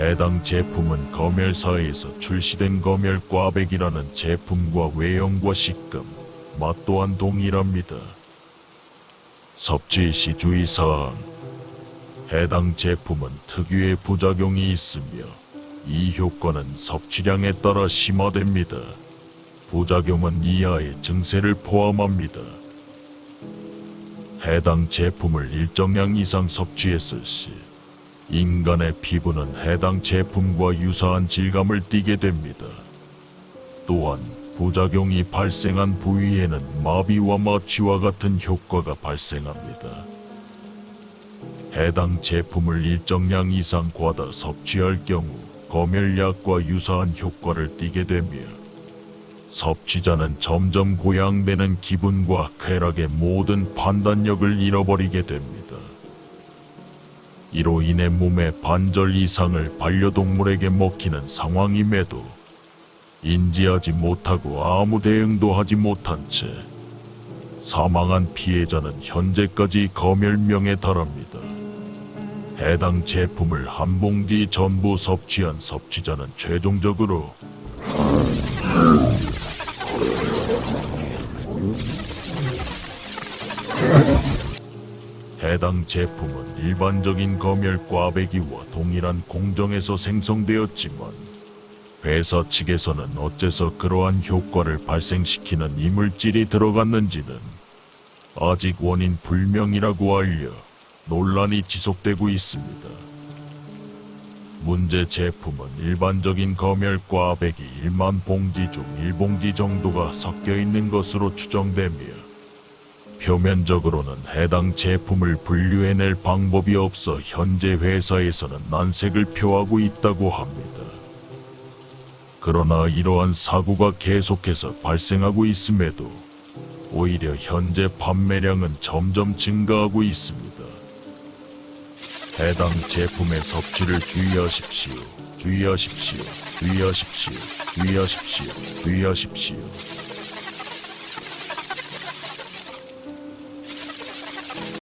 해당 제품은 검열사에서 출시된 검열 꽈배기라는 제품과 외형과 식감, 맛 또한 동일합니다. 섭취 시 주의사항 해당 제품은 특유의 부작용이 있으며 이 효과는 섭취량에 따라 심화됩니다. 부작용은 이하의 증세를 포함합니다. 해당 제품을 일정량 이상 섭취했을 시 인간의 피부는 해당 제품과 유사한 질감을 띠게 됩니다. 또한 부작용이 발생한 부위에는 마비와 마취와 같은 효과가 발생합니다. 해당 제품을 일정량 이상 과다 섭취할 경우 검열약과 유사한 효과를 띠게 되며 섭취자는 점점 고양되는 기분과 쾌락의 모든 판단력을 잃어버리게 됩니다. 이로 인해 몸의 반절 이상을 반려동물에게 먹히는 상황임에도 인지하지 못하고 아무 대응도 하지 못한 채 사망한 피해자는 현재까지 검열명에 달합니다. 해당 제품을 한 봉지 전부 섭취한 섭취자는 최종적으로 해당 제품은 일반적인 검열 꽈배기와 동일한 공정에서 생성되었지만 회사 측에서는 어째서 그러한 효과를 발생시키는 이물질이 들어갔는지는 아직 원인 불명이라고 알려 논란이 지속되고 있습니다. 문제 제품은 일반적인 검열 꽈배기 1만 봉지 중 1봉지 정도가 섞여 있는 것으로 추정되며 표면적으로는 해당 제품을 분류해낼 방법이 없어 현재 회사에서는 난색을 표하고 있다고 합니다. 그러나 이러한 사고가 계속해서 발생하고 있음에도 오히려 현재 판매량은 점점 증가하고 있습니다. 해당 제품의 섭취를 주의하십시오. 주의하십시오. 주의하십시오. 주의하십시오. 주의하십시오.